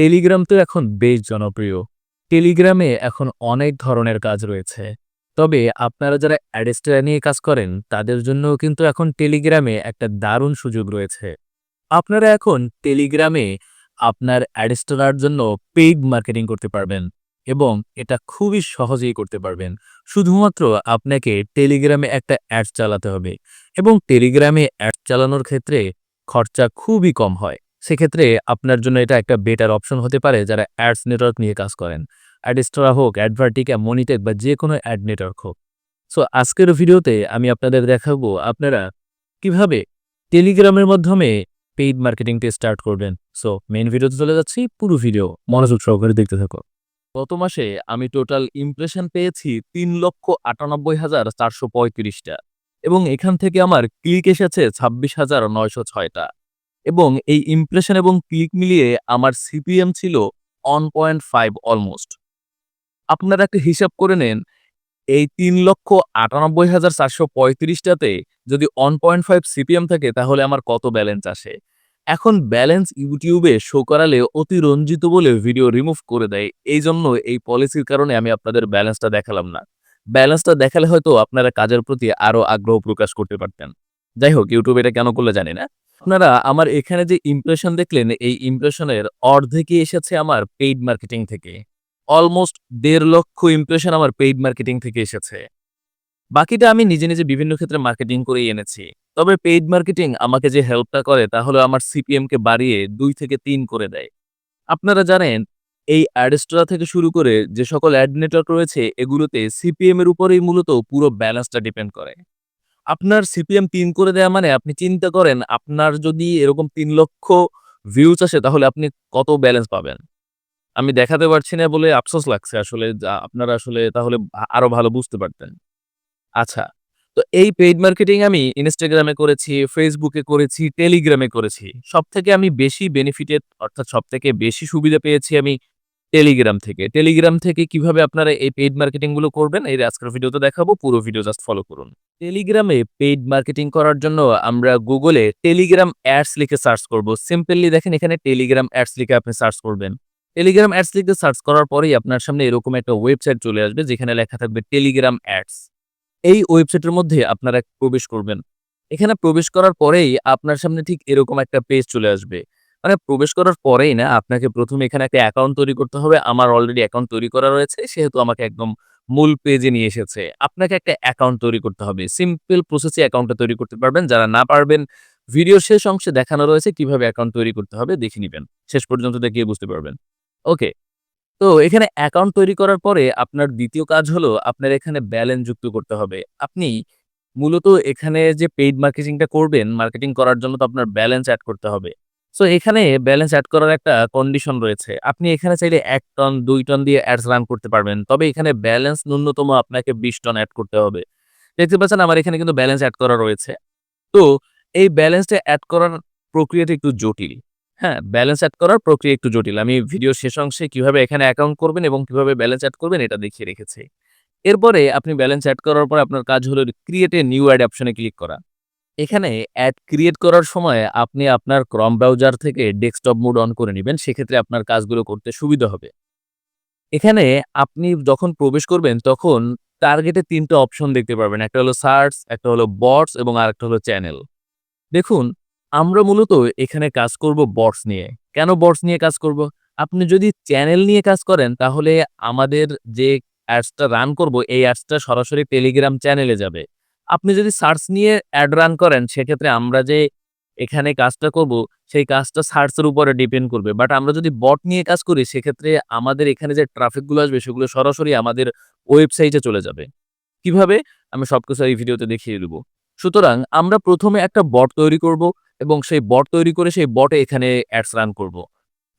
Telegram তো এখন বেশ জনপ্রিয়। টেলিগ্রামে এখন অনেক ধরনের কাজ রয়েছে। তবে আপনারা যারা অ্যাডস্ট্রা নিয়ে কাজ করেন, তাদের জন্যও কিন্তু এখন টেলিগ্রামে একটা দারুণ সুযোগ রয়েছে। আপনারা এখন টেলিগ্রামে আপনার অ্যাডস্ট্রার জন্য পেইড মার্কেটিং করতে পারবেন এবং এটা খুবই সহজেই করতে পারবেন। শুধুমাত্র আপনাকে টেলিগ্রামে একটা অ্যাডস চালাতে হবে এবং টেলিগ্রামে অ্যাডস চালানোর ক্ষেত্রে খরচা খুবই কম হয়। সেক্ষেত্রে আপনার জন্য এটা একটা বেটার অপশন হতে পারে যারা অ্যাডস নেটওয়ার্ক নিয়ে কাজ করেন। অ্যাডস্ট্রা হোক, অ্যাডভার্টিকা, মনিটেক বা যেকোনো অ্যাড নেটওয়ার্ক হোক। সো আজকের ভিডিওতে আমি আপনাদের দেখাবো আপনারা কীভাবে টেলিগ্রামের মাধ্যমে পেইড মার্কেটিংটা স্টার্ট করবেন। সো মেন ভিডিওতে চলে যাচ্ছি। পুরো ভিডিও মনোযোগ সহকারে দেখতে থাকো। গত মাসে আমি টোটাল ইমপ্রেশন পেয়েছি তিন লক্ষ আটানব্বই হাজার চারশো পঁয়ত্রিশটা এবং এখান থেকে আমার ক্লিক এসেছে ২৬,৯০৬ টা এবং এই ইমপ্রেশন এবং ক্লিক মিলিয়ে আমার সিপিএম ছিল 1.5 অলমোস্ট। আপনারা একটা হিসাব করে নেন, এই তিন লক্ষ আটানব্বই হাজার চারশো পঁয়ত্রিশটাতে যদি 1.5 সিপিএম থাকে তাহলে আমার কত ব্যালেন্স আসে? এখন ব্যালেন্স ইউটিউবে শো করালে অতিরঞ্জিত বলে ভিডিও রিমুভ করে দেয়। এই জন্য এই পলিসির কারণে আমি আপনাদের ব্যালেন্সটা দেখালাম না। ব্যালেন্সটা দেখালে হয়তো আপনারা কাজের প্রতি আরও আগ্রহ প্রকাশ করতে পারতেন। যাই হোক ইউটিউব এটা কেন করলে জানি না। আপনারা আমার এখানে যে ইমপ্রেশন দেখলেন এই ইমপ্রেশনের অর্ধেকই এসেছে আমার পেইড মার্কেটিং থেকে। অলমোস্ট দেড় লক্ষ ইমপ্রেশন আমার পেইড মার্কেটিং থেকে এসেছে। বাকিটা আমি নিজে, নিজে বিভিন্ন ক্ষেত্রে মার্কেটিং করেই এনেছি। তবে পেইড মার্কেটিং আমাকে যে হেল্পটা করে তা হলো আমার সিপিএম কে বাড়িয়ে দুই থেকে তিন করে দেয়। আপনারা জানেন এই অ্যাডস্ট্রা থেকে শুরু করে যে সকল অ্যাড নেটওয়ার্ক রয়েছে এগুলোতে সিপিএম এর উপরেই মূলত পুরো ব্যালেন্সটা ডিপেন্ড করে। আপনার সিপিএম ৩ করে দেয়া মানে আপনি চিন্তা করেন আপনার যদি এরকম তিন লক্ষ ভিউজ আসে তাহলে আপনি কত ব্যালেন্স পাবেন? আমি দেখাতে পারছি না বলে আফসোস লাগছে আসলে আপনারা আসলে তাহলে আরও ভালো বুঝতে পারতেন। আচ্ছা, তো এই পেইড মার্কেটিং আমি ইনস্টাগ্রামে করেছি, ফেসবুকে করেছি, টেলিগ্রামে করেছি। সব থেকে আমি বেশি বেনিফিটেড অর্থাৎ সবথেকে বেশি সুবিধা পেয়েছি আমি টেলিগ্রাম থেকে। টেলিগ্রাম থেকে কীভাবে আপনারা এই পেইড মার্কেটিংগুলো করবেন, এই আজকের ভিডিওতে দেখাবো। পুরো ভিডিও জাস্ট ফলো করুন। টেলিগ্রামে পেইড মার্কেটিং করার জন্য আমরা গুগলে টেলিগ্রাম অ্যাডস লিখে সার্চ করব। সিম্পলি দেখেন এখানে টেলিগ্রাম অ্যাডস লিখে আপনি সার্চ করবেন। টেলিগ্রাম অ্যাডস লিখে সার্চ করার পরেই আপনার সামনে এরকম একটা ওয়েবসাইট চলে আসবে, যেখানে লেখা থাকবে টেলিগ্রাম অ্যাডস। এই ওয়েবসাইটের মধ্যে আপনারা প্রবেশ করবেন। এখানে প্রবেশ করার পরেই আপনার সামনে ঠিক এরকম একটা পেজ চলে আসবে। মানে প্রবেশ করার পরেই না আপনাকে প্রথমে এখানে একটা অ্যাকাউন্ট তৈরি করতে হবে। আমার অলরেডি অ্যাকাউন্ট তৈরি করা রয়েছে সেহেতু আমাকে একদম মূল পেজে নিয়ে এসেছে। আপনাকে একটা অ্যাকাউন্ট তৈরি করতে হবে। সিম্পল প্রসেসে অ্যাকাউন্টটা তৈরি করতে পারবেন। যারা না পারবেন ভিডিও শেষ অংশে দেখানো রয়েছে কীভাবে অ্যাকাউন্ট তৈরি করতে হবে দেখে নিবেন। শেষ পর্যন্ত দেখিয়ে বুঝতে পারবেন। ওকে। তো এখানে অ্যাকাউন্ট তৈরি করার পরে আপনার দ্বিতীয় কাজ হলো আপনার এখানে ব্যালেন্স যুক্ত করতে হবে। আপনি মূলত এখানে যে পেইড মার্কেটিংটা করবেন, মার্কেটিং করার জন্য তো আপনার ব্যালেন্স অ্যাড করতে হবে। সো এখানে ব্যালেন্স অ্যাড করার একটা কন্ডিশন রয়েছে। আপনি এখানে চাইলে এক টন, দুই টন দিয়ে অ্যাডস রান করতে পারবেন। তবে এখানে ব্যালেন্স ন্যূনতম আপনাকে ২০ টন অ্যাড করতে হবে। দেখতে পাচ্ছেন আমার এখানে কিন্তু ব্যালেন্স অ্যাড করা রয়েছে। তো এই ব্যালেন্সটা অ্যাড করার প্রক্রিয়াটা একটু জটিল। হ্যাঁ, ব্যালেন্স অ্যাড করার প্রক্রিয়া একটু জটিল। আমি ভিডিও শেষ অংশে কীভাবে এখানে অ্যাকাউন্ট করবেন এবং কীভাবে ব্যালেন্স অ্যাড করবেন এটা দেখিয়ে রেখেছি। এরপরে আপনি ব্যালেন্স অ্যাড করার পরে আপনার কাজ হলো ক্রিয়েট এ নিউ অ্যাড অপশনে ক্লিক করা। এখানে অ্যাড ক্রিয়েট করার সময় আপনি আপনার ক্রম ব্রাউজার থেকে ডেস্কটপ মোড অন করে নেবেন সেক্ষেত্রে আপনার কাজগুলো করতে সুবিধা হবে। এখানে আপনি যখন প্রবেশ করবেন তখন টার্গেটে ৩ টা অপশন দেখতে পারবেন। একটা হলো সার্চ, একটা হলো বটস এবং আরেকটা হলো চ্যানেল। দেখুন আমরা মূলত এখানে কাজ করব বটস নিয়ে। কেন বটস নিয়ে কাজ করব? আপনি যদি চ্যানেল নিয়ে কাজ করেন তাহলে আমাদের যে অ্যাডসটা রান করব এই অ্যাডসটা সরাসরি টেলিগ্রাম চ্যানেলে যাবে। আপনি যদি সার্চ নিয়ে অ্যাড রান করেন, সেক্ষেত্রে আমরা যে এখানে কাজটা করব, সেই কাজটা সার্চের উপরে ডিপেন্ড করবে। বাট আমরা যদি বট নিয়ে কাজ করি, সেক্ষেত্রে আমাদের এখানে যে ট্রাফিকগুলো আসবে, সেগুলো সরাসরি আমাদের ওয়েবসাইটে চলে যাবে। কীভাবে? আমি সবকিছু এই ভিডিওতে দেখিয়ে দেব। সুতরাং আমরা প্রথমে একটা বট তৈরি করব এবং সেই বট তৈরি করে সেই বটে এখানে অ্যাডস রান করব।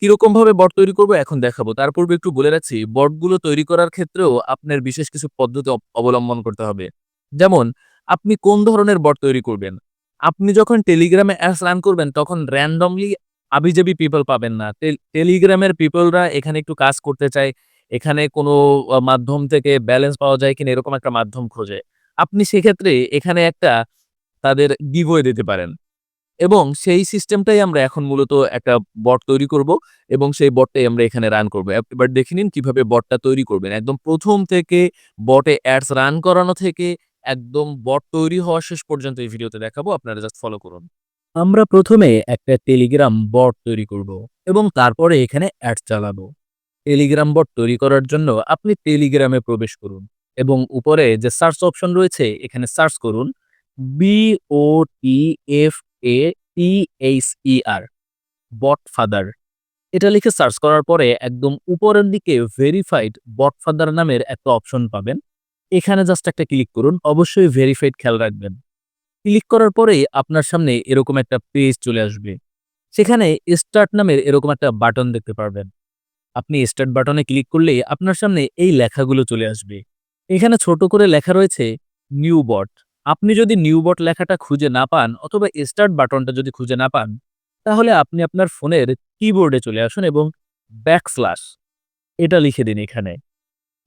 কিরকমভাবে বট তৈরি করব এখন দেখাবো। তার পূর্বে একটু বলে রাখছি বটগুলো তৈরি করার ক্ষেত্রেও আপনার বিশেষ কিছু পদ্ধতি অবলম্বন করতে হবে। যেমন আপনি কোন ধরনের বট তৈরি করবেন? আপনি যখন টেলিগ্রামে অ্যাডস রান করবেন, তখন র‍্যান্ডমলি আবিজাবি পিপল পাবেন না। টেল টেলিগ্রামের পিপলরা এখানে একটু কাজ করতে চায়। এখানে কোনো মাধ্যম থেকে ব্যালেন্স পাওয়া যায় কিনা এরকম একটা মাধ্যম খোঁজে। আপনি সেক্ষেত্রে এখানে একটা তাদের গিভওয়ে দিতে পারেন। এবং সেই সিস্টেমটাই আমরা এখন মূলত একটা বট তৈরি করব এবং সেই বটটাই আমরা এখানে রান করব। এবার দেখে নিন কীভাবে বটটা তৈরি করবেন। একদম প্রথম থেকে বটে অ্যাডস রান করানো থেকে একদম বট তৈরি হওয়া শেষ পর্যন্ত এই ভিডিওতে দেখাবো। আপনারা জাস্ট ফলো করুন। আমরা প্রথমে একটা টেলিগ্রাম বট তৈরি করব এবং তারপরে এখানে অ্যাডস চালাবো। টেলিগ্রাম বট তৈরি করার জন্য আপনি টেলিগ্রামে প্রবেশ করুন এবং উপরে যে সার্চ অপশন রয়েছে, এখানে সার্চ করুন B-O-T-F-A-T-H-E-R বটফাদার। এটা লিখে সার্চ করার পরে একদম উপরের দিকে ভেরিফাইড বটফাদার নামের একটা অপশন পাবেন। এখানে জাস্ট একটা ক্লিক করুন। অবশ্যই ভেরিফাইড খেয়াল রাখবেন। ক্লিক করার পরেই আপনার সামনে এরকম একটা পেজ চলে আসবে। সেখানে স্টার্ট নামের এরকম একটা বাটন দেখতে পারবেন। আপনি স্টার্ট বাটনে ক্লিক করলেই আপনার সামনে এই লেখাগুলো চলে আসবে। এখানে ছোট করে লেখা রয়েছে নিউ বট। আপনি যদি নিউ বট লেখাটা খুঁজে না পান অথবা স্টার্ট বাটনটা যদি খুঁজে না পান, তাহলে আপনি আপনার ফোনের কিবোর্ডে চলে আসুন এবং ব্যাকস্ল্যাশ এটা লিখে দিন এখানে।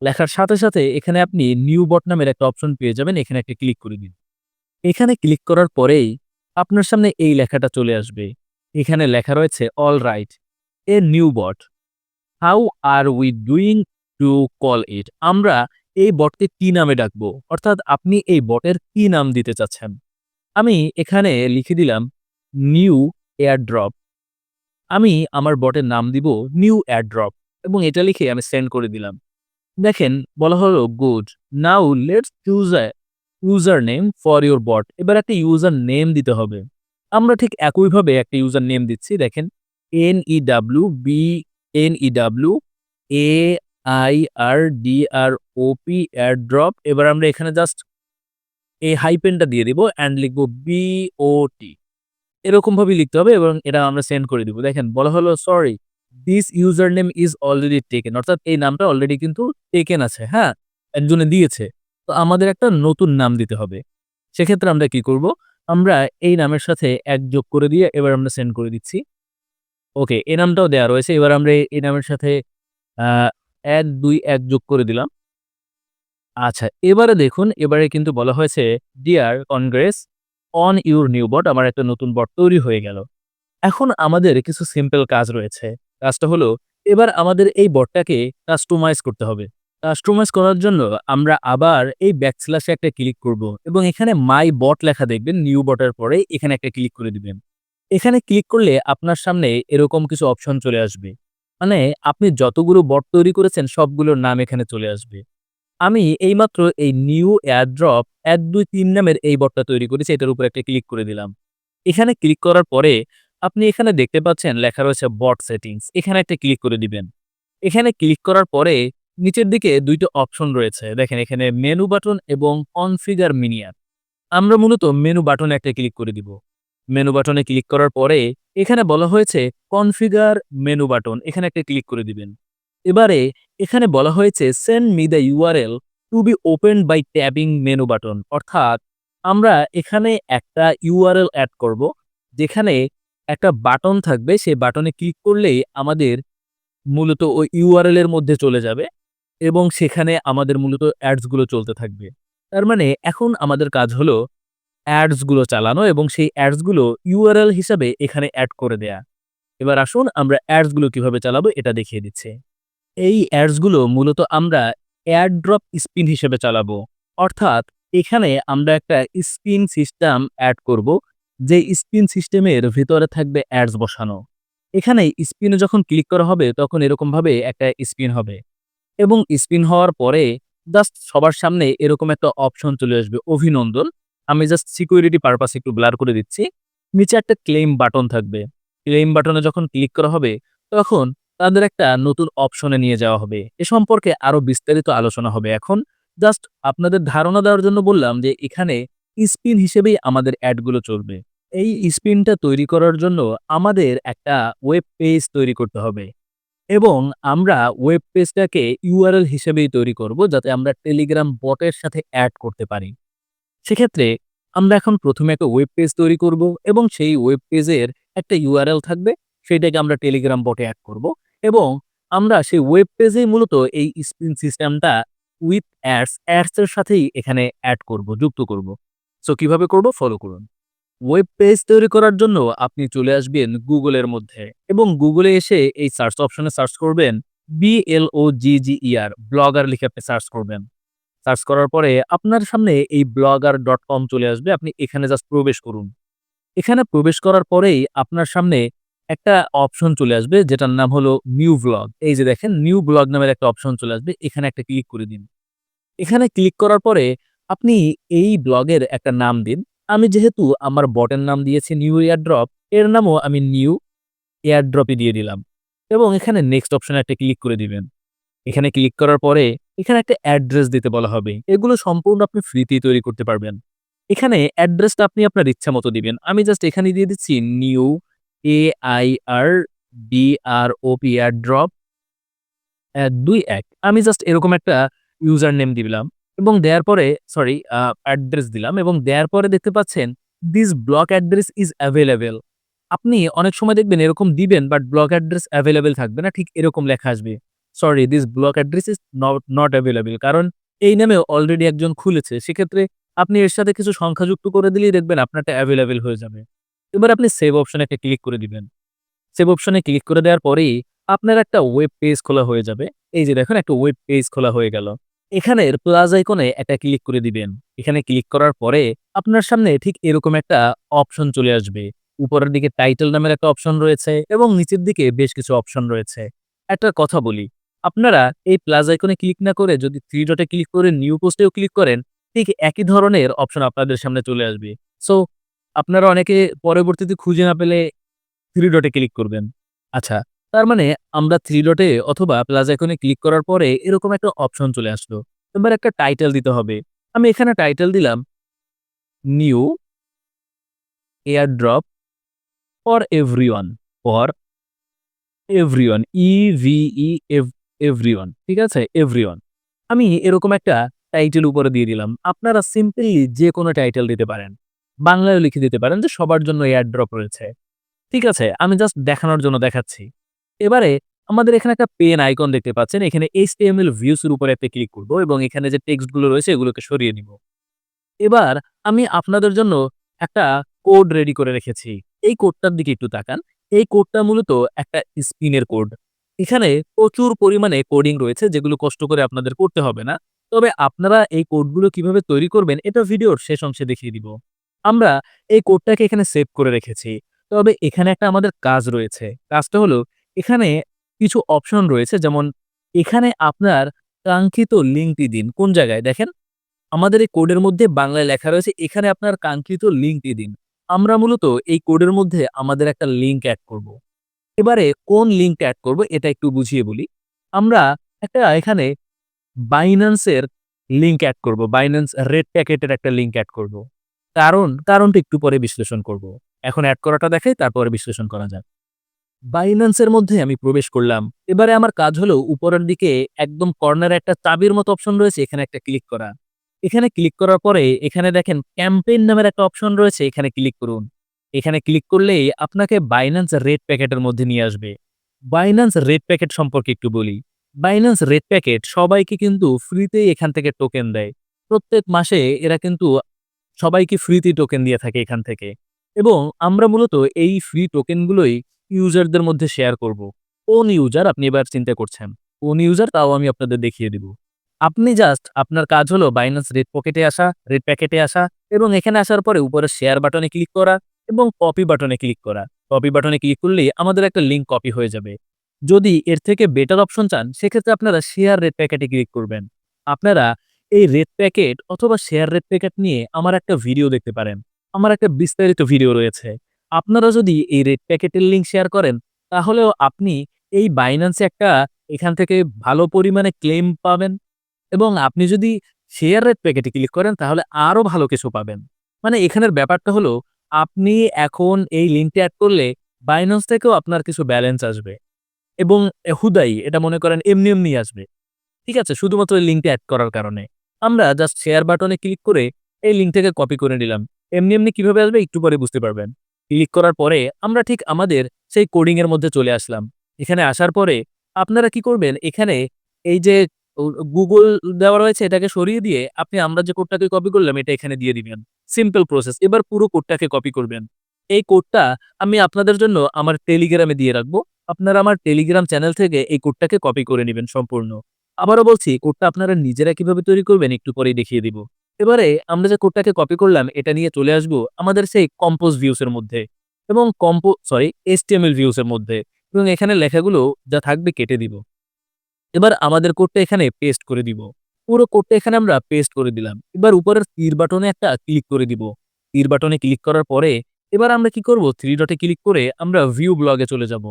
লেখার সাথে, সাথে এখানে আপনি নিউ বট নামের একটা অপশন পেয়ে যাবেন। এখানে একটা ক্লিক করে দিন। এখানে ক্লিক করার পরেই আপনার সামনে এই লেখাটা চলে আসবে। এখানে লেখা রয়েছে all right a new bot. How are we doing to call it? আমরা এই বটকে কি নামে ডাকবো? অর্থাৎ আপনি এই বটের কি নাম দিতে চাচ্ছেন? আমি এখানে লিখে দিলাম নিউ এয়ারড্রপ। আমি আমার বটের নাম দিব নিউ এয়ারড্রপ এবং এটা লিখে আমি সেন্ড করে দিলাম। দেখেন বলা হলো good. Now let's choose a user name for your bot. এবার একটা ইউজার নেম দিতে হবে। আমরা ঠিক একইভাবে একটা ইউজার নেম দিচ্ছি। দেখেন N-E-W-B N-E-W A-I-R-D-R-O-P এয়ারড্রপ। এবার আমরা এখানে জাস্ট এই হাইফেনটা দিয়ে দিব অ্যান্ড লিখব B-O-T এরকমভাবেই লিখতে হবে এবং এটা আমরা সেন্ড করে দিব। দেখেন, বলা হলো sorry this user name is already taken অর্থাৎ এই নামটা অলরেডি কিন্তু টেকেন আছে, হ্যাঁ? একজনে দিয়েছে। তো আমাদের একটা নতুন নাম দিতে হবে। সেক্ষেত্রে আমরা কি করব? আমরা এই নামের সাথে এক যোগ করে দিয়ে এবার আমরা সেন্ড করে দিচ্ছি। ওকে, এই নামটাও দেওয়া রয়েছে। এবার আমরা এই নামের সাথে ১, ২, ১ যোগ করে দিলাম। আচ্ছা, এবারে দেখুন এবারে কিন্তু বলা হয়েছে dear congrats on your new bot আমার একটা নতুন বট তৈরি হয়ে গেল। এখন আমাদের কিছু সিম্পল কাজ রয়েছে। কাজটা হলো এবার আমাদের এই বটটাকে কাস্টমাইজ করতে হবে। কাস্টমাইজ করার জন্য আমরা আবার এই ব্যাকস্ল্যাশ একটা ক্লিক করব এবং এখানে মাই বট লেখা দেখবেন নিউ বটের পরে এখানে একটা ক্লিক করে দিবেন। এখানে ক্লিক করলে আপনার সামনে এরকম কিছু অপশন চলে আসবে। মানে আপনি যতগুলো বট তৈরি করেছেন সবগুলোর নাম এখানে চলে আসবে। আমি এইমাত্র এই নিউ এয়ারড্রপ ১, ২, ৩ নামের এই বটটা তৈরি করেছি। এটার উপর একটা ক্লিক করে দিলাম। এখানে ক্লিক করার পরে আপনি এখানে দেখতে পাচ্ছেন লেখা রয়েছে বট সেটিংস। এখানে একটা ক্লিক করে দিবেন। এখানে ক্লিক করার পরে নিচের দিকে দুইটা অপশন রয়েছে। দেখেন, এখানে মেনু বাটন এবং কনফিগার মিনিয়ার। আমরা মূলত মেনু বাটনে একটা ক্লিক করে দিব। মেনু বাটনে ক্লিক করার পরে এখানে বলা হয়েছে কনফিগার মেনু বাটন এখানে একটা ক্লিক করে দিবেন। এবারে এখানে বলা হয়েছে send me the URL to be open by tapping menu button অর্থাৎ আমরা এখানে একটা ইউআরএল অ্যাড করব, যেখানে একটা বাটন থাকবে, সেই বাটনে ক্লিক করলেই আমাদের মূলত ওই ইউআরএল এর মধ্যে চলে যাবে এবং সেখানে আমাদের মূলত অ্যাডসগুলো চলতে থাকবে। তার মানে এখন আমাদের কাজ হলো অ্যাডসগুলো চালানো এবং সেই অ্যাডসগুলো ইউআরএল হিসাবে এখানে অ্যাড করে দেয়া। এবার আসুন আমরা অ্যাডসগুলো কীভাবে চালাবো এটা দেখিয়ে দিচ্ছে এই অ্যাডসগুলো মূলত আমরা এয়ারড্রপ স্পিন হিসেবে চালাবো। অর্থাৎ এখানে আমরা একটা স্পিন সিস্টেম অ্যাড করব যে স্পিন সিস্টেমের ভিতরে থাকবে অ্যাডস বসানো। এখানে স্পিনে যখন ক্লিক করা হবে, তখন এরকমভাবে একটা স্পিন হবে এবং স্পিন হওয়ার পরে জাস্ট সবার সামনে এরকম একটা অপশন চলে আসবে, অভিনন্দন। আমি জাস্ট সিকিউরিটি পারপাস একটু ব্লার করে দিচ্ছি। নিচে একটা ক্লেইম বাটন থাকবে। ক্লেইম বাটনে যখন ক্লিক করা হবে, তখন তাদের একটা নতুন অপশনে নিয়ে যাওয়া হবে। এ সম্পর্কে আরও বিস্তারিত আলোচনা হবে এখন। জাস্ট আপনাদের ধারণা দেওয়ার জন্য বললাম যে এখানে স্পিন হিসেবেই আমাদের অ্যাডগুলো চলবে। এই স্পিনটা তৈরি করার জন্য আমাদের একটা ওয়েব পেজ তৈরি করতে হবে এবং আমরা ওয়েব পেজটাকে ইউআরএল হিসেবেই তৈরি করব যাতে আমরা টেলিগ্রাম বটের সাথে অ্যাড করতে পারি। সেক্ষেত্রে আমরা এখন প্রথমে একটা ওয়েব পেজ তৈরি করব এবং সেই ওয়েব পেজের একটা ইউআরএল থাকবে সেটাকে আমরা টেলিগ্রাম বটে অ্যাড করব এবং আমরা সেই ওয়েব পেজেই মূলত এই স্পিন সিস্টেমটা উইথ অ্যাডস, অ্যাডস এর সাথেই এখানে অ্যাড করব, যুক্ত করব। সো কীভাবে করব ফলো করুন। ওয়েব পেজ তৈরি করার জন্য আপনি চলে আসবেন গুগলের মধ্যে এবং গুগলে এসে এই সার্চ অপশনে সার্চ করবেন বিএলও জিজিইআর ব্লগার লিখে আপনি সার্চ করবেন। সার্চ করার পরে আপনার সামনে এই ব্লগার ডট কম চলে আসবে, আপনি এখানে জাস্ট প্রবেশ করুন। এখানে প্রবেশ করার পরেই আপনার সামনে একটা অপশন চলে আসবে, যেটার নাম হলো নিউ ব্লগ এই যে দেখেন নিউ ব্লগ নামের একটা অপশন চলে আসবে, এখানে একটা ক্লিক করে দিন। এখানে ক্লিক করার পরে আপনি এই ব্লগের একটা নাম দিন। আমি যেহেতু আমার বটের নাম দিয়েছি নিউ এয়ারড্রপ এর নামও আমি নিউ এয়ারড্রপই দিয়ে দিলাম। এবং এখানে নেক্সট অপশানে একটা ক্লিক করে দিবেন। এখানে ক্লিক করার পরে এখানে একটা অ্যাড্রেস দিতে বলা হবে। এগুলো সম্পূর্ণ আপনি ফ্রিতেই তৈরি করতে পারবেন। এখানে অ্যাড্রেসটা আপনি আপনার ইচ্ছা মতো দিবেন। আমি জাস্ট এখানে দিয়ে দিচ্ছি new A I R D R O P airdrop দুই এক। আমি জাস্ট এরকম একটা ইউজার নেম দিলাম। এবং দেওয়ার পরে সরি অ্যাড্রেস দিলাম এবং দেওয়ার পরে দেখতে পাচ্ছেন this block address is available আপনি অনেক সময় দেখবেন এরকম দিবেন বাট ব্লক অ্যাড্রেস অ্যাভেলেবেল থাকবে না, ঠিক এরকম লেখা আসবে। Sorry this block address is not not available কারণ এই নামে অলরেডি একজন খুলেছে। সেক্ষেত্রে আপনি এর সাথে কিছু সংখ্যা যুক্ত করে দিলেই দেখবেন আপনারটা অ্যাভেলেবেল হয়ে যাবে। এবার আপনি সেভ অপশনে একটা ক্লিক করে দিবেন। সেভ অপশনে ক্লিক করে দেওয়ার পরেই আপনার একটা ওয়েব পেজ খোলা হয়ে যাবে। এই যে দেখুন, একটা ওয়েব পেজ খোলা হয়ে গেল। এখানের প্লাস আইকনে একটা ক্লিক করে দিবেন। এখানে ক্লিক করার পরে আপনার সামনে ঠিক এরকম একটা অপশন চলে আসবে। উপরের দিকে টাইটেল নামের একটা অপশন রয়েছে এবং নিচের দিকে বেশ কিছু অপশন রয়েছে। একটা কথা বলি, আপনারা এই প্লাস আইকনে ক্লিক না করে যদি থ্রি ডটে ক্লিক করে নিউ পোস্টেও ক্লিক করেন, ঠিক একই ধরনের অপশন আপনাদের সামনে চলে আসবে। সো আপনারা অনেকে পরবর্তীতে খুঁজে না পেলে থ্রি ডটে ক্লিক করবেন। আচ্ছা তার মানে আমরা থ্রি ডটে অথবা প্লাস আইকনে ক্লিক করার পরে এরকম একটা অপশন চলে আসলো। এবার একটা টাইটেল দিতে হবে। আমি এখানে টাইটেল দিলাম new airdrop for everyone for everyone E V E everyone ঠিক আছে? এভরিওয়ান আমি এরকম একটা টাইটেল উপরে দিয়ে দিলাম। আপনারা সিম্পলি যে কোনো টাইটেল দিতে পারেন। বাংলায় লিখে দিতে পারেন যে সবার জন্য এয়ার ড্রপ রয়েছে। ঠিক আছে? আমি জাস্ট দেখানোর জন্য দেখাচ্ছি। এবারে আমাদের এখানে একটা পেন আইকন দেখতে পাচ্ছেন। এখানে এইচটিএমএল ভিউস এর উপরে একটা ক্লিক করব এবং এখানে যে টেক্সটগুলো রয়েছে এগুলোকে সরিয়ে নিব। এবার আমি আপনাদের জন্য একটা কোড রেডি করে রেখেছি। এই কোডটার দিকে একটু তাকান। এই কোডটা মূলত একটা স্পিনের কোড এখানে প্রচুর পরিমাণে কোডিং রয়েছে, যেগুলো কষ্ট করে আপনাদের করতে হবে না। তবে আপনারা এই কোডগুলো কীভাবে তৈরি করবেন, এটা ভিডিওর শেষ অংশে দেখিয়ে দিব। আমরা এই কোডটাকে এখানে সেভ করে রেখেছি। তবে এখানে একটা আমাদের কাজ রয়েছে। কাজটা হলো এখানে কিছু অপশন রয়েছে, যেমন এখানে আপনার কাঙ্ক্ষিত লিঙ্কটি দিন। কোন জায়গায়? দেখেন, আমাদের এই কোডের মধ্যে বাংলায় লেখা রয়েছে, এখানে আপনার কাঙ্ক্ষিত লিঙ্কটি দিন। আমরা মূলত এই কোডের মধ্যে আমাদের একটা লিঙ্ক অ্যাড করব। এবারে কোন লিঙ্ক অ্যাড করব, এটা একটু বুঝিয়ে বলি। আমরা একটা এখানে বাইন্যান্সের লিঙ্ক অ্যাড করব বাইন্যান্স রেড প্যাকেটের একটা লিঙ্ক অ্যাড করব। কারণ, কারণটা একটু পরে বিশ্লেষণ করব। এখন অ্যাড করাটা দেখাই, তারপরে বিশ্লেষণ করা যাক। বাইন্যান্সের মধ্যে আমি প্রবেশ করলাম। এবারে আমার কাজ হলো উপরের দিকে একদম কর্নারে একটা চাবির মতো অপশন রয়েছে, এখানে একটা ক্লিক করা। এখানে ক্লিক করার পরে এখানে দেখেন ক্যাম্পেইন নামের একটা অপশন রয়েছে, এখানে ক্লিক করুন। এখানে ক্লিক করলেই আপনাকে বাইন্যান্স রেড প্যাকেটের মধ্যে নিয়ে আসবে। বাইন্যান্স রেড প্যাকেট সম্পর্কে একটু বলি। বাইন্যান্স রেড প্যাকেট সবাইকে কিন্তু ফ্রিতেই এখান থেকে টোকেন দেয়। প্রত্যেক মাসে এরা কিন্তু সবাইকে ফ্রিতে টোকেন দিয়ে থাকে এখান থেকে। এবং আমরা মূলত এই ফ্রি টোকেনগুলোই ইউজারদের মধ্যে শেয়ার করব। কোন ইউজার আপনি এবার চিন্তা করছেন? কোন ইউজার তাও আমি আপনাদের দেখিয়ে দিব। আপনি জাস্ট আপনার কাজ হলো বাইন্যান্স রেড পকেটে আসা রেড প্যাকেটে আসা এবং এখানে আসার পরে উপরে শেয়ার বাটনে ক্লিক করা এবং কপি বাটনে ক্লিক করা। কপি বাটনে ক্লিক করলেই আমাদের একটা লিঙ্ক কপি হয়ে যাবে। যদি এর থেকে বেটার অপশন চান, সেক্ষেত্রে আপনারা শেয়ার রেড প্যাকেটে ক্লিক করবেন। আপনারা এই রেড প্যাকেট অথবা শেয়ার রেড প্যাকেট নিয়ে আমার একটা ভিডিও দেখতে পারেন। আমার একটা বিস্তারিত ভিডিও রয়েছে। আপনারা যদি এই রেড প্যাকেটের লিঙ্ক শেয়ার করেন, তাহলেও আপনি এই বাইন্যান্সে একটা এখান থেকে ভালো পরিমাণে ক্লেম পাবেন। এবং আপনি যদি শেয়ার রেট প্যাকেটে ক্লিক করেন, তাহলে আরও ভালো কিছু পাবেন। মানে এখানের ব্যাপারটা হলো, আপনি এখন এই লিঙ্কটা অ্যাড করলে বাইন্যান্স থেকেও আপনার কিছু ব্যালেন্স আসবে। এবং হুদাই এটা মনে করেন এমনি এমনি আসবে। ঠিক আছে, শুধুমাত্র এই লিঙ্কটা অ্যাড করার কারণে। আমরা জাস্ট শেয়ার বাটনে ক্লিক করে এই লিঙ্কটাকে কপি করে নিলাম। এমনি এমনি কীভাবে আসবে একটু পরে বুঝতে পারবেন। ক্লিক করার পরে আমরা ঠিক আমাদের সেই কোডিংয়ের মধ্যে চলে আসলাম। এখানে আসার পরে আপনারা কি করবেন? এখানে এই যে গুগল দেওয়া রয়েছে, এটাকে সরিয়ে দিয়ে আপনি আমরা যে কোডটাকে কপি করলাম, এটা এখানে দিয়ে দিবেন। সিম্পল প্রসেস এবার পুরো কোডটাকে কপি করবেন। এই কোডটা আমি আপনাদের জন্য আমার টেলিগ্রামে দিয়ে রাখব। আপনারা আমার টেলিগ্রাম চ্যানেল থেকে এই কোডটাকে কপি করে নেবেন সম্পূর্ণ। আবারও বলছি কোডটা আপনারা নিজেরা কীভাবে তৈরি করবেন, একটু পরেই দেখিয়ে দিব। এবারে আমরা যে কোডটাকে কপি করলাম, এটা নিয়ে চলে আসব আমাদের সেই কম্পোজ ভিউস এর মধ্যে এবং কম্পো সরি এসটিএমএল ভিউস এর মধ্যে এবং এখানে লেখাগুলো যা থাকবে কেটে দিব। এবার আমাদের কোডটা এখানে পেস্ট করে দিব। পুরো কোডটা এখানে আমরা পেস্ট করে দিলাম। এবার উপরের তীর বাটনে একটা ক্লিক করে দিব। তীর বাটনে ক্লিক করার পরে এবার আমরা কি করব? থ্রি ডটে ক্লিক করে আমরা ভিউ ব্লগে চলে যাব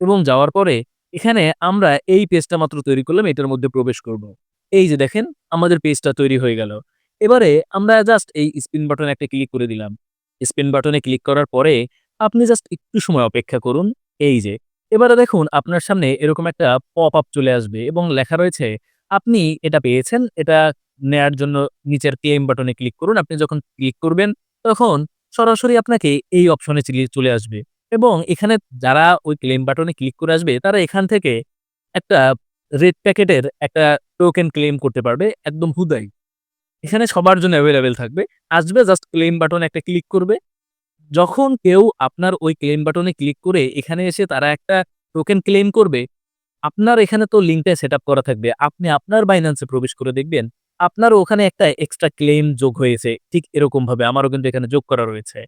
এবং যাওয়ার পরে এখানে আমরা এই পেজটা মাত্র তৈরি করলাম, এটার মধ্যে প্রবেশ করব। এই যে দেখেন, আমাদের পেজটা তৈরি হয়ে গেল। এবারে আমরা জাস্ট এই স্পিন বাটনে একটা ক্লিক করে দিলাম। স্পিন বাটনে ক্লিক করার পরে আপনি জাস্ট একটু সময় অপেক্ষা করুন, এই যে। এবারে দেখুন, আপনার সামনে এরকম একটা পপ আপ চলে আসবে এবং লেখা রয়েছে, আপনি এটা পেয়েছেন, এটা নেয়ার জন্য নিচের ক্লেম বাটনে ক্লিক করুন। আপনি যখন ক্লিক করবেন, তখন সরাসরি আপনাকে এই অপশনে চলে আসবে। এবং এখানে যারা ওই ক্লেম বাটনে ক্লিক করে আসবে, তারা এখান থেকে একটা রেড প্যাকেটের একটা টোকেন ক্লেম করতে পারবে, একদম হুদাই। এখানে সবার জন্য অ্যাভেলেবেল থাকবে। আসবে জাস্ট ক্লেম বাটনে একটা ক্লিক করবে। যখন কেউ আপনার ওই ক্লেম বাটনে ক্লিক করে এখানে এসে তারা একটা টোকেন ক্লেম করবে, আপনার এখানে তো লিঙ্কটা সেট করা থাকবে। আপনি আপনার বাইন্যান্সে প্রবেশ করে দেখবেন, আপনার ওখানে একটা এক্সট্রা ক্লেম যোগ হয়েছে। ঠিক এরকম ভাবে আমারও কিন্তু এখানে যোগ করা রয়েছে।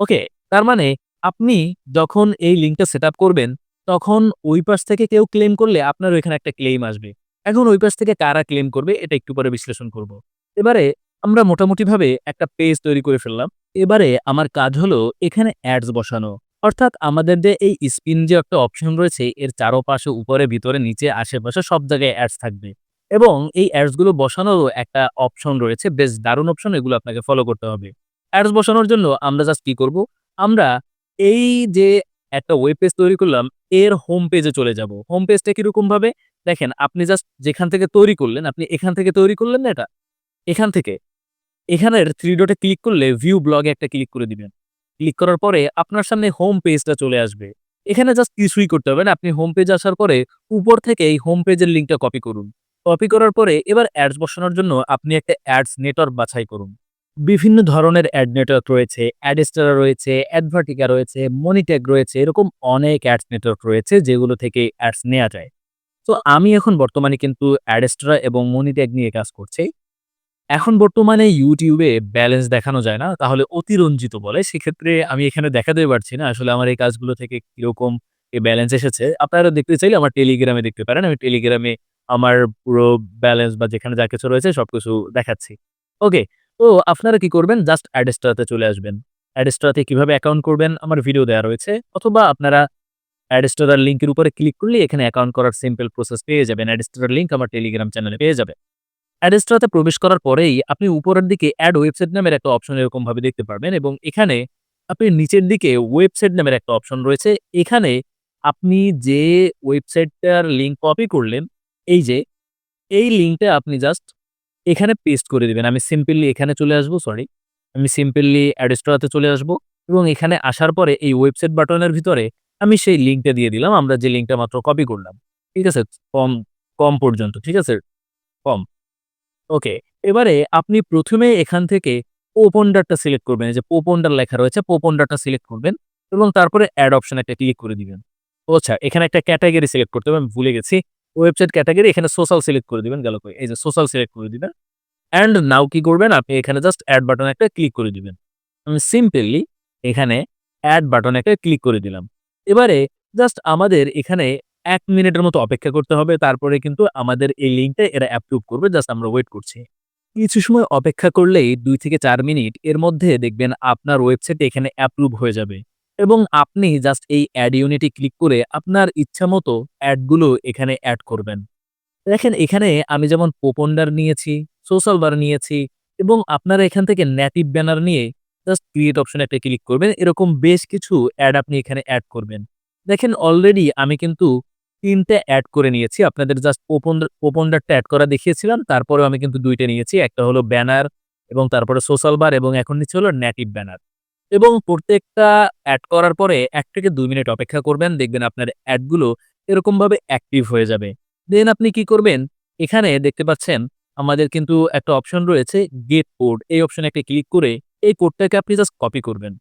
ওকে তার মানে আপনি যখন এই লিঙ্কটা সেট করবেন, তখন ওই পাশ থেকে কেউ ক্লেম করলে আপনার ওইখানে একটা ক্লেম আসবে। এখন ওই পাশ থেকে কারা ক্লেম করবে, এটা একটু পরে বিশ্লেষণ করব। এবারে আমরা মোটামুটিভাবে একটা পেজ তৈরি করে ফেললাম। এবারে আমার কাজ হলো এখানে অ্যাডস বসানো। অর্থাৎ আমাদের যে এই স্পিন যে একটা অপশন রয়েছে, এর চারপাশে উপরে, ভিতরে, নিচে, আশেপাশে সব জায়গায় অ্যাডস থাকবে। এবং এই অ্যাডসগুলো বসানোরও একটা অপশন রয়েছে, বেশ দারুণ অপশন এগুলো আপনাকে ফলো করতে হবে। অ্যাডস বসানোর জন্য আমরা জাস্ট কি করব? আমরা এই যে একটা ওয়েব পেজ তৈরি করলাম, এর হোম পেজে চলে যাব। হোম পেজটা কীরকম ভাবে দেখেন, আপনি জাস্ট যেখান থেকে তৈরি করলেন, আপনি এখান থেকে তৈরি করলেন না এটা? এখান থেকে। এখানের থ্রি ডটে ক্লিক করলে ভিউ ব্লগে একটা ক্লিক করে দিবেন। ক্লিক করার পরে আপনার সামনে হোম পেজটা চলে আসবে। এখানে জাস্ট কিছুই করতে হবে না। আপনি হোম পেজ আসার পরে উপর থেকে এই হোম পেজের লিঙ্কটা কপি করুন। কপি করার পরে এবার অ্যাডস বসানোর জন্য আপনি একটা অ্যাডস নেটওয়ার্ক বাছাই করুন। বিভিন্ন ধরনের অ্যাড নেটওয়ার্ক রয়েছে। অ্যাডস্টারা রয়েছে অ্যাডভার্টিকা রয়েছে মনিট্যাগ রয়েছে, এরকম অনেক অ্যাডস নেটওয়ার্ক রয়েছে যেগুলো থেকে অ্যাডস নেওয়া যায়। তো আমি এখন বর্তমানে কিন্তু অ্যাডস্টারা এবং মনিট্যাগ নিয়ে কাজ করছি। এখন বর্তমানে ইউটিউবে ব্যালেন্স দেখানো যায় না, তাহলে অতিরঞ্জিত বলে। সেক্ষেত্রে আমি এখানে দেখাতে পারছি না, আসলে আমার এই কাজগুলো থেকে কীরকম ব্যালেন্স এসেছে। আপনারা দেখতে চাইলে আমার টেলিগ্রামে দেখতে পারেন, আমি টেলিগ্রামে আমার পুরো ব্যালেন্স বা যেখানে যা কিছু রয়েছে সবকিছু দেখাচ্ছি। ওকে তো আপনারা কি করবেন? জাস্ট অ্যাডস্টারাতে চলে আসবেন। অ্যাডস্টারাতে কীভাবে অ্যাকাউন্ট করবেন? আমার ভিডিও দেওয়া রয়েছে। অথবা আপনারা অ্যাডস্টারার লিঙ্কের উপরে ক্লিক করলে এখানে অ্যাকাউন্ট করার সিম্পল প্রসেস পেয়ে যাবেন। অ্যাডস্টারার লিঙ্ক আমার টেলিগ্রাম চ্যানেলে পেয়ে যাবেন। অ্যাডস্ট্রাতে প্রবেশ করার পরেই আপনি উপরের দিকে অ্যাড ওয়েবসাইট নামের একটা অপশন এরকম ভাবে দেখতে পারবেন এবং এখানে আপনি নিচের দিকে ওয়েবসাইট নামের একটা অপশন রয়েছে। এখানে আপনি যে ওয়েবসাইটটার লিঙ্ক কপি করলেন, এই যে, এই লিঙ্কটা আপনি জাস্ট এখানে পেস্ট করে দিবেন। আমি সিম্পলি এখানে চলে আসব সরি আমি সিম্পলি অ্যাডস্ট্রাতে চলে আসব এবং এখানে আসার পরে এই ওয়েবসাইট বাটনের ভিতরে আমি সেই লিঙ্কটা দিয়ে দিলাম। আমরা যে লিঙ্কটা মাত্র কপি করলাম, ঠিক আছে? কম কম পর্যন্ত, ঠিক আছে? কম। ওকে এবারে আপনি প্রথমে এখান থেকে পোপন্ডারটা সিলেক্ট করবেন যে পোপন্ডার লেখা রয়েছে পোপন্ডারটা সিলেক্ট করবেন এবং তারপরে অ্যাড অপশন একটা ক্লিক করে দিবেন। আচ্ছা এখানে একটা ক্যাটাগরি সিলেক্ট করতে হবে, আমি ভুলে গেছি। ওয়েবসাইট ক্যাটাগরি এখানে সোশ্যাল সিলেক্ট করে দিবেন, গেল এই যে সোশ্যাল সিলেক্ট করে দিবেন। অ্যান্ড নাও কি করবেন? আপনি এখানে জাস্ট অ্যাড বাটন একটা ক্লিক করে দিবেন। আমি সিম্পলি এখানে অ্যাড বাটন একটা ক্লিক করে দিলাম। এবারে জাস্ট আমাদের এখানে এক মিনিটের মতো অপেক্ষা করতে হবে। তারপরে কিন্তু আমাদের এই লিঙ্কটা এরা অ্যাপ্রুভ করবে। জাস্ট আমরা ওয়েট করছি। কিছু সময় অপেক্ষা করলেই দুই থেকে চার মিনিট এর মধ্যে দেখবেন আপনার ওয়েবসাইটে এখানে অ্যাপ্রুভ হয়ে যাবে। এবং আপনি জাস্ট এই অ্যাড ইউনিটে ক্লিক করে আপনার ইচ্ছা মতো অ্যাডগুলো এখানে অ্যাড করবেন। দেখেন এখানে আমি যেমন পোপন্ডার নিয়েছি সোশ্যাল বার নিয়েছি এবং আপনারা এখান থেকে নেটিভ ব্যানার নিয়ে জাস্ট ক্রিয়েট অপশনে একটা ক্লিক করবেন। এরকম বেশ কিছু অ্যাড আপনি এখানে অ্যাড করবেন। দেখেন অলরেডি আমি কিন্তু তিনটে অ্যাড করে নিয়েছি। আপনাদের জাস্ট ওপন পোপন্ডারটা অ্যাড করা দেখিয়েছিলাম। তারপরেও আমি কিন্তু দুইটা নিয়েছি। একটা হলো ব্যানার এবং তারপরে সোশ্যাল বার এবং এখন নিচ্ছে হলো নেটিভ ব্যানার এবং প্রত্যেকটা অ্যাড করার পরে এক থেকে দুই মিনিট অপেক্ষা করবেন। দেখবেন আপনার অ্যাডগুলো এরকমভাবে অ্যাক্টিভ হয়ে যাবে। দেন আপনি কি করবেন? এখানে দেখতে পাচ্ছেন আমাদের কিন্তু একটা অপশন রয়েছে গেট কোড এই অপশনে একটা ক্লিক করে এই কোডটাকে আপনি জাস্ট কপি করবেন।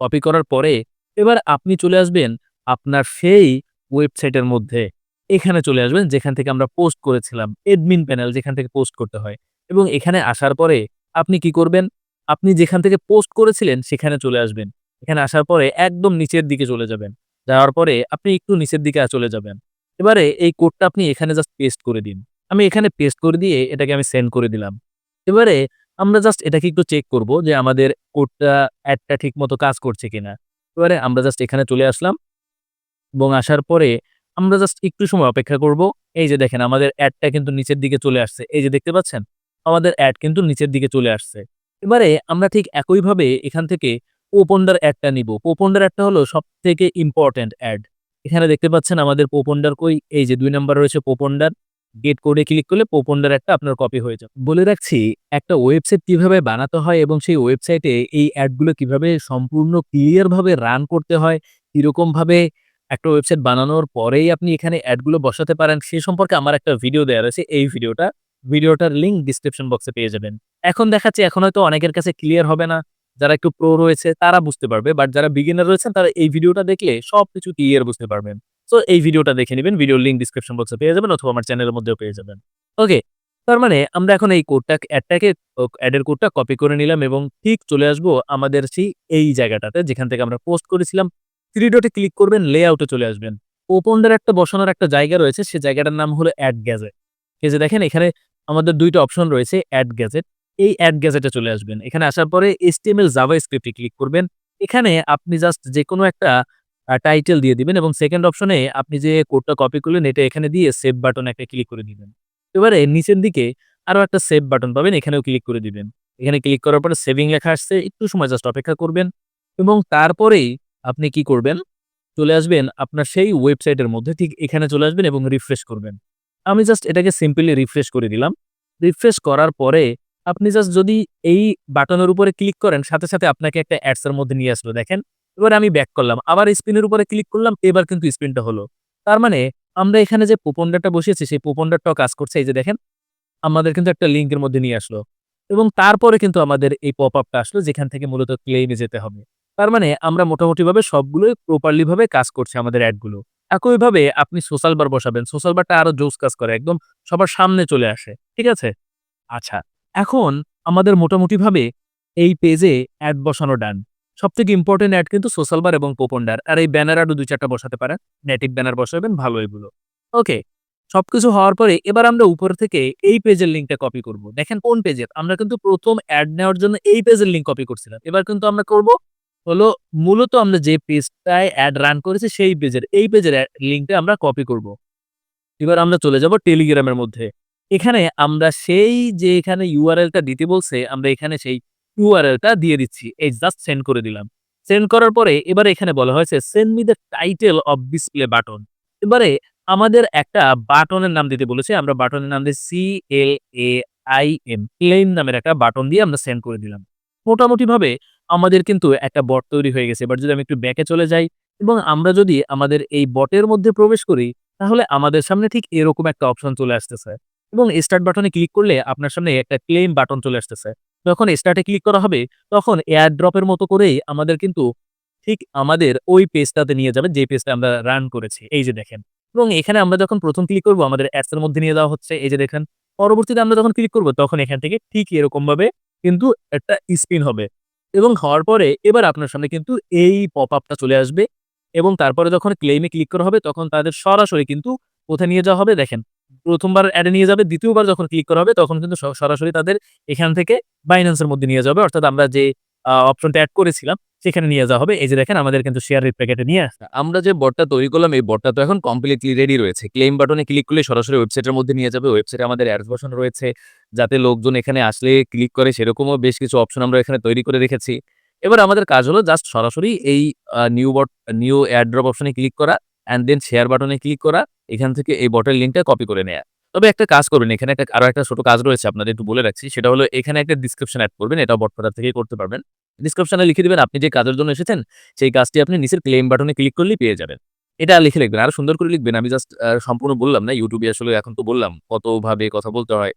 কপি করার পরে এবার আপনি চলে আসবেন আপনার সেই ওয়েবসাইটের মধ্যে এখানে চলে আসবেন, যেখান থেকে আমরা পোস্ট করেছিলাম এডমিন প্যানেল যেখান থেকে পোস্ট করতে হয়। এবং এখানে আসার পরে আপনি কি করবেন? আপনি যেখান থেকে পোস্ট করেছিলেন সেখানে চলে আসবেন। এখানে আসার পরে একদম নিচের দিকে চলে যাবেন। যাওয়ার পরে আপনি একটু নিচের দিকে চলে যাবেন। এবারে এই কোডটা আপনি এখানে জাস্ট পেস্ট করে দিন। আমি এখানে পেস্ট করে দিয়ে এটাকে আমি সেন্ড করে দিলাম। এবারে আমরা জাস্ট এটাকে একটু চেক করব যে আমাদের কোডটা অ্যাডটা ঠিক মতো কাজ করছে কিনা। এবারে আমরা জাস্ট এখানে চলে আসলাম। এবং আসার পরে আমরা জাস্ট একটু সময় অপেক্ষা করব। এই যে দেখেন, আমাদের অ্যাডটা কিন্তু নিচের দিকে চলে আসছে। এই যে দেখতে পাচ্ছেন, আমাদের অ্যাড কিন্তু নিচের দিকে চলে আসছে। এবারে আমরা ঠিক একইভাবে এখান থেকে পোপন্ডার অ্যাডটা নিব। পোপন্ডার অ্যাডটা হলো সব থেকে ইম্পর্টেন্ট অ্যাড এখানে দেখতে পাচ্ছেন, আমাদের পোপন্ডার কই? এই যে দুই নাম্বার রয়েছে পোপন্ডার গেট কোডে ক্লিক করলে পোপন্ডার একটা আপনার কপি হয়ে যাবে। বলে রাখছি, একটা ওয়েবসাইট কীভাবে বানাতে হয় এবং সেই ওয়েবসাইটে এই অ্যাডগুলো কীভাবে সম্পূর্ণ ক্লিয়ারভাবে রান করতে হয় কীরকম ভাবে একটা ওয়েবসাইট বানানোর পরেই আপনি এখানে অ্যাডগুলো বসাতে পারেন। সে সম্পর্কে আমার একটা ভিডিও দেওয়া রয়েছে, এই ভিডিওটা ভিডিওটার লিঙ্ক ডিসক্রিপশন বক্সে পেয়ে যাবেন। এখন দেখাচ্ছি, এখন হয়তো অনেকের কাছে ক্লিয়ার হবে না। যারা একটু প্রো রয়েছে, তারা বুঝতে পারবে। বাট যারা বিগিনার রয়েছেন, তারা এই ভিডিওটা দেখলে সবকিছু ক্লিয়ার বুঝতে পারবেন। সো এই ভিডিওটা দেখে নেবেন। ভিডিও লিঙ্ক ডিসক্রিপশন বক্সে পেয়ে যাবেন অথবা আমার চ্যানেলের মধ্যেও পেয়ে যাবেন। ওকে তার মানে আমরা এখন এই কোডটা অ্যাডটাকে অ্যাডের কোডটা কপি করে নিলাম এবং ঠিক চলে আসব আমাদের সেই, এই জায়গাটাতে যেখান থেকে আমরা পোস্ট করেছিলাম। থ্রি ডটে ক্লিক করবেন লেআউটে চলে আসবেন। ওপন্ডার একটা বসানোর একটা জায়গা রয়েছে সেই জায়গাটার নাম হলো অ্যাড গ্যাজেট এই যে দেখেন, এখানে আমাদের দুইটা অপশন রয়েছে অ্যাড গ্যাজেট এই অ্যাড গ্যাজেটে চলে আসবেন। এখানে আসার পরে এসটিএমএল জাভা স্ক্রিপ্টে ক্লিক করবেন। এখানে আপনি জাস্ট যে কোনো একটা টাইটেল দিয়ে দিবেন এবং সেকেন্ড অপশনে আপনি যে কোডটা কপি করলেন, এটা এখানে দিয়ে সেভ বাটন একটা ক্লিক করে দিবেন। এবারে নিচের দিকে আরও একটা সেভ বাটন পাবেন, এখানেও ক্লিক করে দিবেন। এখানে ক্লিক করার পরে সেভিং লেখা আসছে, একটু সময় জাস্ট অপেক্ষা করবেন। এবং তারপরেই আপনি কি করবেন? চলে আসবেন আপনার সেই ওয়েবসাইটের মধ্যে, ঠিক এখানে চলে আসবেন এবং রিফ্রেশ করবেন। আমি জাস্ট এটাকে সিম্পলি রিফ্রেশ করে দিলাম। রিফ্রেশ করার পরে আপনি জাস্ট যদি এই বাটনের উপরে ক্লিক করেন, সাথে সাথে আপনাকে একটা অ্যাডস এর মধ্যে নিয়ে আসলো, দেখেন? এবার আমি ব্যাক করলাম। আবার স্পিনের উপরে ক্লিক করলাম, এবার কিন্তু স্পিনটা হলো। তার মানে আমরা এখানে যে পোপন্ডারটা বসিয়েছি, সেই পোপন্ডারটাও কাজ করছে। এই যে দেখেন, আমাদের কিন্তু একটা লিঙ্কের মধ্যে নিয়ে আসলো। এবং তারপরে কিন্তু আমাদের এই পপ আপটা আসলো, যেখান থেকে মূলত ক্লেইমে যেতে হবে। তার মানে আমরা মোটামুটিভাবে সবগুলোই প্রপারলিভাবে কাজ করছে আমাদের অ্যাডগুলো একইভাবে আপনি সোশ্যাল বার বসাবেন সোশ্যাল বারটা আরও জোস কাজ করে, একদম সবার সামনে চলে আসে, ঠিক আছে? আচ্ছা এখন আমাদের মোটামুটিভাবে এই পেজে অ্যাড বসানো ডান সবথেকে ইম্পর্টেন্ট অ্যাড কিন্তু সোশ্যাল বার এবং পোপন্ডার আর এই ব্যানার আরও দুই চারটা বসাতে পারেন। নেটিভ ব্যানার বসাবেন, ভালো এগুলো। ওকে সবকিছু হওয়ার পরে এবার আমরা উপর থেকে এই পেজের লিঙ্কটা কপি করব। দেখেন কোন পেজের আমরা কিন্তু প্রথম অ্যাড নেওয়ার জন্য এই পেজের লিঙ্ক কপি করছিলাম। এবার কিন্তু আমরা করব হলো মূলত আমরা যে পেজটায় অ্যাড রান করেছি সেই পেজের, এই পেজের লিঙ্কটা আমরা কপি করব। এবার আমরা চলে যাব টেলিগ্রামের মধ্যে। এখানে আমরা সেই যে এখানে ইউআরএলটা দিতে বলছে, আমরা এখানে সেই ইউআরএলটা দিয়ে দিচ্ছি। এই জাস্ট সেন্ড করে দিলাম। সেন্ড করার পরে এবারে এখানে বলা হয়েছে send me the title of display button এবারে আমাদের একটা বাটনের নাম দিতে বলেছে, আমরা বাটনের নাম দিয়ে C L A I M claim নামের একটা বাটন দিয়ে আমরা সেন্ড করে দিলাম। মোটামুটি ভাবে আমাদের কিন্তু একটা বট তৈরি হয়ে গেছে। এবার যদি আমি একটু ব্যাকে চলে যাই এবং আমরা যদি আমাদের এই বটের মধ্যে প্রবেশ করি, তাহলে আমাদের সামনে ঠিক এরকম একটা অপশন চলে আসতেছে। এবং স্টার্ট বাটনে ক্লিক করলে আপনার সামনে একটা ক্লেম বাটন চলে আসতেছে। যখন স্টার্টে ক্লিক করা হবে, তখন এয়ার ড্রপের মতো করেই আমাদের কিন্তু ঠিক আমাদের ওই পেজটাতে নিয়ে যাবে যে পেজটা আমরা রান করেছি। এই যে দেখেন। এবং এখানে আমরা যখন প্রথম ক্লিক করব, আমাদের অ্যাডস এর মধ্যে নিয়ে যাওয়া হচ্ছে। এই যে দেখেন। পরবর্তীতে আমরা যখন ক্লিক করব, তখন এখান থেকে ঠিক এরকম ভাবে কিন্তু একটা স্পিন হবে। এবং হওয়ার পরে এবার আপনার সামনে কিন্তু এই পপ আপটা চলে আসবে এবং তারপরে যখন ক্লেমে ক্লিক করা হবে তখন তাদের সরাসরি কিন্তু কোথায় নিয়ে যাওয়া হবে দেখেন। প্রথমবার অ্যাডে নিয়ে যাবে, দ্বিতীয়বার যখন ক্লিক করা হবে তখন কিন্তু সরাসরি তাদের এখান থেকে বাইন্যান্সের মধ্যে নিয়ে যাবে। অর্থাৎ আমরা যে অপশনটা অ্যাড করেছিলাম সেখানে নিয়ে যাওয়া হবে। এই যে দেখেন, আমাদের কিন্তু শেয়ার রেট প্যাকেটে নিয়ে আসছে আমরা যে বটটা তৈরি করলাম, এই বটটা তো এখন কমপ্লিটলি রেডি রয়েছে। ক্লেম বাটনে ক্লিক করলে সরাসরি ওয়েবসাইটের মধ্যে নিয়ে যাবে। ওয়েবসাইটে আমাদের অ্যাডস বসানো রয়েছে, যাতে লোকজন এখানে আসলে ক্লিক করে। সেরকমও বেশ কিছু অপশন আমরা এখানে তৈরি করে রেখেছি। এবার আমাদের কাজ হলো জাস্ট সরাসরি এই new bot new ad drop অপশনে ক্লিক করা অ্যান্ড দেন শেয়ার বাটনে ক্লিক করা। এখান থেকে এই বটের লিঙ্কটা কপি করে নেয়া। তবে একটা কাজ করবেন, এখানে একটা আরও একটা ছোট কাজ রয়েছে আপনাদের একটু বলে রাখছি সেটা হলো এখানে একটা ডিসক্রিপশন অ্যাড করবেন এটা বটপাড়া থেকে করতে পারবেন ডিসক্রিপশনে লিখে দিবেন, আপনি যে কাজের জন্য এসেছেন, সেই কাজটি আপনি নিচের ক্লেম বাটনে ক্লিক করলেই পেয়ে যাবেন এটা লিখে লিখবেন। আরও সুন্দর করে লিখবেন। আমি জাস্ট সম্পূর্ণ বললাম না। ইউটিউবে আসলে এখন তো বললাম কতভাবে কথা বলতে হয়।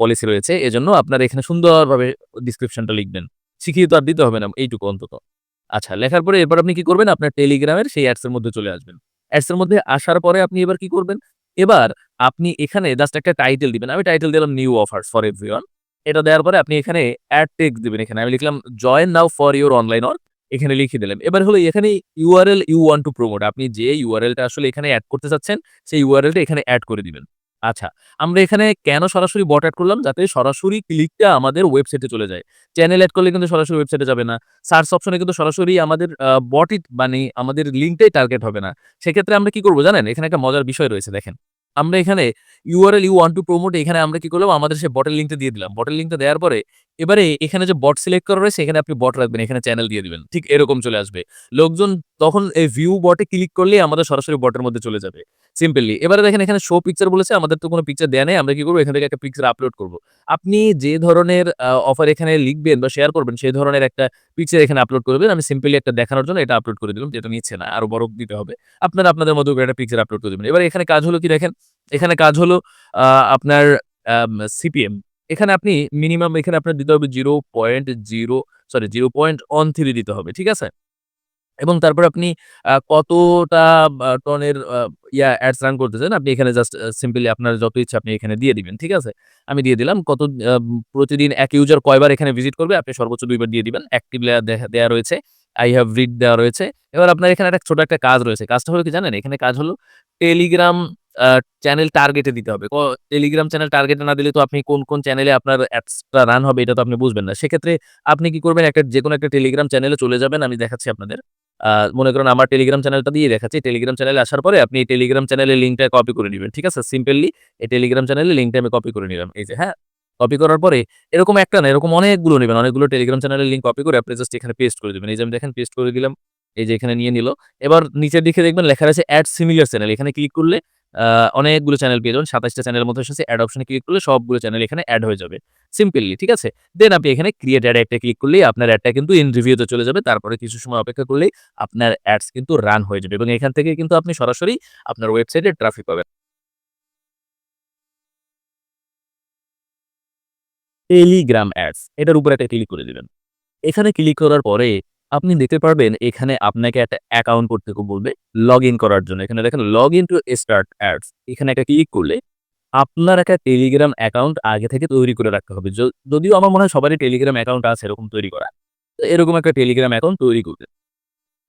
পলিসি রয়েছে। এজন্য আপনারা এখানে সুন্দরভাবে ডেসক্রিপশনটা লিখবেন। শিখিয়ে তো আর দিতে হবে না, এইটুকু অন্তত। আচ্ছা লেখার পরে এরপর আপনি কি করবেন? আপনার টেলিগ্রামের সেই অ্যাডস এর মধ্যে চলে আসবেন। অ্যাডস এর মধ্যে আসার পরে আপনি এবার কি করবেন? এবার আপনি এখানে জাস্ট একটা টাইটেল দিবেন। আমি টাইটেল দিলাম নিউ অফার্স ফর এভরিওয়ান। এটা দেওয়ার পরে আপনি এখানে অ্যাড টেক্স দিবেন এখানে। আমি লিখলাম join now for your online work এখানে লিখে দিলাম। এবার হলো এখানে URL you want to promote. আপনি যে ইউআরএলটা আসলে এখানে অ্যাড করতে চাচ্ছেন, সেই ইউআরএলটা এখানে অ্যাড করে দিবেন। আচ্ছা, আমরা এখানে কেন সরাসরি বট অ্যাড করলাম? যাতে সরাসরি ক্লিকটা আমাদের ওয়েবসাইটে চলে যায়। চ্যানেল অ্যাড করলে কিন্তু সরাসরি ওয়েবসাইটে যাবে না। সার্চ অপশনে কিন্তু সরাসরি আমাদের বট ইট মানে আমাদের লিঙ্কটাই টার্গেট হবে না। সেক্ষেত্রে আমরা কি করব জানেন? এখানে একটা মজার বিষয় রয়েছে দেখেন। আমরা এখানে URL you want to promote এখানে আমরা কি করলাম? আমাদের সে বটের লিঙ্কটা দিয়ে দিলাম। বটের লিঙ্কটা দেওয়ার পরে এবারে এখানে যে বট সিলেক্ট করা রয়েছে, এখানে আপনি বট রাখবেন। এখানে চ্যানেল দিয়ে দিবেন। ঠিক এরকম চলে আসবে। লোকজন তখন এই ভিউ বটে ক্লিক করলেই আমাদের সরাসরি বটের মধ্যে চলে যাবে। সিম্পলি। এবারে দেখেন, এখানে শো পিকচার বলেছে। আমাদের তো কোনো পিকচার দেয়া নেই। আমরা কি করব এখান থেকে একটা পিকচার আপলোড করব। আপনি যে ধরনের অফার এখানে লিখবেন বা শেয়ার করবেন, সেই ধরনের একটা পিকচার এখানে আপলোড করবেন। আমি সিম্পলি একটা দেখানোর জন্য এটা আপলোড করে দিলাম, যেটা নিচ্ছে না। আরও বড় দিতে হবে। আপনারা আপনাদের মতো একটা পিকচার আপলোড করে দিবেন। এবার এখানে কাজ হলো কি দেখেন? এখানে কাজ হলো আপনার সিপিএম। এখানে আপনি মিনিমাম এখানে আপনার দিতে হবে 0.0 সরি 0.13 দিতে হবে। ঠিক আছে? এবং তারপর আপনি কতটা টনের ইয়া অ্যাডস রান করতে চান আপনি এখানে জাস্ট সিম্পলি আপনার যত ইচ্ছা আপনি এখানে দিয়ে দিবেন। ঠিক আছে? আমি দিয়ে দিলাম। কত প্রতিদিন এক ইউজার কয়বার এখানে ভিজিট করবে, আপনি সর্বোচ্চ দুইবার দিয়ে দিবেন। অ্যাক্টিভ দেয়া রয়েছে। আই হ্যাভ রিড দেওয়া রয়েছে। এবার আপনার এখানে একটা ছোট একটা কাজ রয়েছে। কাজটা হলো কি জানেন? এখানে কাজ হলো টেলিগ্রাম চ্যানেল টার্গেটে দিতে হবে। টেলিগ্রাম চ্যানেল টার্গেটে না দিলে তো আপনি কোন, কোন চ্যানেলে আপনার অ্যাডসটা রান হবে এটা তো আপনি বুঝবেন না। সেক্ষেত্রে আপনি কি করবেন? একটা যেকোনো একটা টেলিগ্রাম চ্যানেলে চলে যাবেন। আমি দেখাচ্ছি আপনাদের। মনে করেন আমার টেলিগ্রাম চ্যানেলটা দিয়ে দেখাচ্ছি। টেলিগ্রাম চ্যানেলে আসার পরে আপনি টেলিগ্রাম চ্যানেলের লিঙ্কটা কপি করে নিবেন। ঠিক আছে? সিম্পলি এই টেলিগ্রাম চ্যানেলের লিঙ্কটা আমি কপি করে নিলাম। এই যে হ্যাঁ? কপি করার পরে এরকম একটা না এরকম অনেকগুলো নেবেন অনেকগুলো টেলিগ্রাম চ্যানেলের লিঙ্ক কপি করে আপনি জাস্ট এখানে পেস্ট করে দিবেন। এই যে আমি দেখেন পেস্ট করে দিলাম। এই যে এখানে নিয়ে নিল। এবার নিচের দিকে দেখবেন লেখা আছে অ্যাড সিমিলার চ্যানেল। এখানে ক্লিক করলে অনেকগুলো চ্যানেল পেয়ে যাবেন। ২৭ টা চ্যানেলের মতো এসেছে। এড অপশনে ক্লিক করলে সবগুলো চ্যানেল এখানে অ্যাড হয়ে যাবে। সিম্পলি ঠিক আছে? দেন আপনি এখানে ক্রিয়েট অ্যাড একটা ক্লিক করলেই আপনার অ্যাডটা কিন্তু ইন রিভিউতে চলে যাবে। তারপরে কিছু সময় অপেক্ষা করলেই আপনার অ্যাডস কিন্তু রান হয়ে যাবে এবং এখান থেকে কিন্তু আপনি সরাসরি আপনার ওয়েবসাইটে ট্রাফিক পাবেন। টেলিগ্রাম অ্যাডস এটার উপরে একটা ক্লিক করে দিবেন। এখানে ক্লিক করার পরে আপনি দেখতে পারবেন এখানে আপনাকে একটা অ্যাকাউন্ট করতে বলবে লগইন করার জন্য। এখানে দেখেন log in to start ads এখানে একটা ক্লিক করলে আপনার একটা টেলিগ্রাম অ্যাকাউন্ট আগে থেকে তৈরি করে রাখতে হবে। যদিও আমার মনে হয় সবারই টেলিগ্রাম অ্যাকাউন্ট আছে এরকম তৈরি করা। তো এরকম একটা টেলিগ্রাম অ্যাকাউন্ট তৈরি করবেন।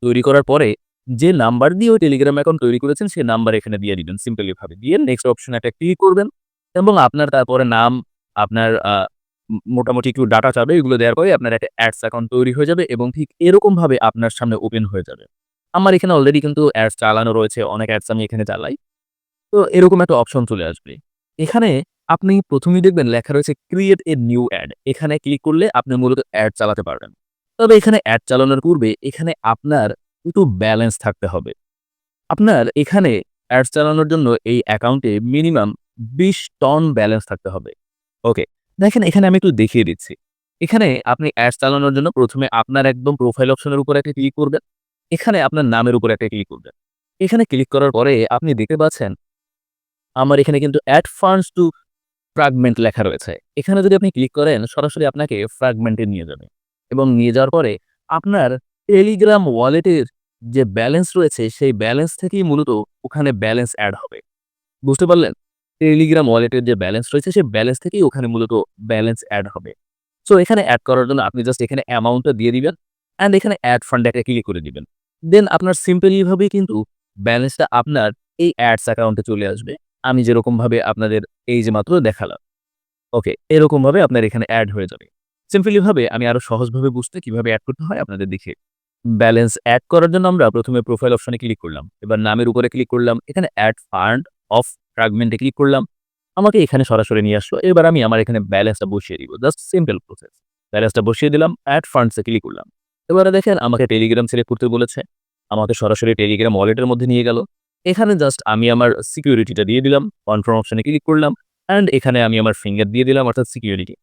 তৈরি করার পরে যে নাম্বার দিয়ে ওই টেলিগ্রাম অ্যাকাউন্ট তৈরি করেছেন সেই নাম্বার এখানে দিয়ে দিবেন সিম্পলি ভাবে। দিয়ে নেক্সট অপশন একটা ক্লিক করবেন এবং আপনার তারপরে নাম, আপনার মোটামুটি একটু ডাটা চাবে। এগুলো দেওয়ার পরে আপনার একটা অ্যাডস অ্যাকাউন্ট তৈরি হয়ে যাবে এবং ঠিক এরকমভাবে আপনার সামনে ওপেন হয়ে যাবে। আমার এখানে অলরেডি কিন্তু অ্যাডস চালানো রয়েছে। অনেক অ্যাডস আমি এখানে চালাই। তো এরকম একটা অপশন চলে আসবে। এখানে আপনি ১ম এই দেখবেন লেখা রয়েছে ক্রিয়েট এ নিউ অ্যাড। এখানে ক্লিক করলে আপনি মূলত অ্যাড চালাতে পারবেন। তবে এখানে অ্যাড চালানোর পূর্বে এখানে আপনার একটু ব্যালেন্স থাকতে হবে। আপনার এখানে অ্যাডস চালানোর জন্য এই অ্যাকাউন্টে মিনিমাম ২০ টন ব্যালেন্স থাকতে হবে। ওকে। দেখেন, এখানে আমি একটু দেখিয়ে দিচ্ছি। এখানে আপনি অ্যাডস চালানোর জন্য প্রথমে আপনার একদম প্রোফাইল অপশনের উপর একটা ক্লিক করবেন। এখানে আপনার নামের উপর একটা ক্লিক করবেন। এখানে ক্লিক করার পরে আপনি দেখতে পাচ্ছেন, আমার এখানে কিন্তু অ্যাড ফান্ডস টু ফ্র্যাগমেন্ট লেখা রয়েছে। এখানে যদি আপনি ক্লিক করেন, সরাসরি আপনাকে ফ্রাগমেন্টে নিয়ে যাবে এবং নিয়ে যাওয়ার পরে আপনার টেলিগ্রাম ওয়ালেটের যে ব্যালেন্স রয়েছে, সেই ব্যালেন্স থেকেই মূলত ওখানে ব্যালেন্স অ্যাড হবে। বুঝতে পারলেন? টেলিগ্রাম ওয়ালেটের যে ব্যালেন্স রয়েছে সেই ব্যালেন্স থেকেই ওখানে মূলত ব্যালেন্স এড হবে। সো এখানে এড করার জন্য আপনি জাস্ট এখানে অ্যামাউন্টটা দিয়ে দিবেন অ্যান্ড এখানে এড ফান্ড একটা ক্লিক করে দিবেন। দেন আপনার সিম্পলি ভাবেই কিন্তু ব্যালেন্সটা আপনার এই অ্যাডস অ্যাকাউন্টে চলে আসবে। আমি যেরকমভাবে আপনাদের এই যে মাত্র দেখালাম। ওকে, এরকমভাবে আপনার এখানে এড হয়ে যাবে। সিম্পলি ভাবে আমি আরও সহজভাবে বুঝতে কীভাবে অ্যাড করতে হয় আপনাদের দেখিয়ে ব্যালেন্স এড করার জন্য আমরা প্রথমে প্রোফাইল অপশনে ক্লিক করলাম। এবার নামের উপরে ক্লিক করলাম। এখানে এড ফান্ড অফ ফ্র্যাগমেন্ট এ ক্লিক করলাম। আমাকে এখানে সরাসরি নিয়ে আসলো। এবার আমি আমার এখানে ব্যালেন্সটা বসিয়ে দিব। Just simple process. ব্যালেন্সটা বসিয়ে দিলাম। এড ফান্ডস ক্লিক করলাম। এবারে দেখেন আমাকে টেলিগ্রাম সিলেক্ট করতে বলেছে। আমাকে সরাসরি টেলিগ্রাম ওয়ালেটের মধ্যে নিয়ে গেল। এখানে জাস্ট আমি আমার সিকিউরিটিটা দিয়ে দিলাম। কনফার্ম অপশানে ক্লিক করলাম অ্যান্ড এখানে আমি আমার ফিঙ্গার দিয়ে দিলাম, অর্থাৎ সিকিউরিটি।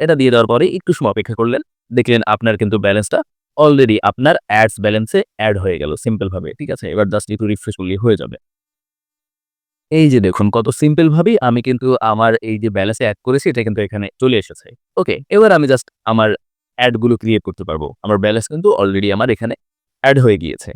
এটা দিয়ে দেওয়ার পরে একটু সময় অপেক্ষা করলেন। দেখলেন আপনার কিন্তু ব্যালেন্সটা অলরেডি আপনার অ্যাডস ব্যালেন্সে অ্যাড হয়ে গেল সিম্পল ভাবে, ঠিক আছে এবার জাস্ট একটু রিফ্রেশ করলেই হয়ে যাবে এই যে দেখুন, কত সিম্পল ভাবেই আমি কিন্তু আমার এই যে ব্যালেন্স অ্যাড করেছি, এটা কিন্তু এখানে চলে এসেছে। ওকে এবার আমি জাস্ট আমার অ্যাডগুলো ক্রিয়েট করতে পারব। আমার ব্যালেন্স কিন্তু অলরেডি আমার এখানে অ্যাড হয়ে গিয়েছে।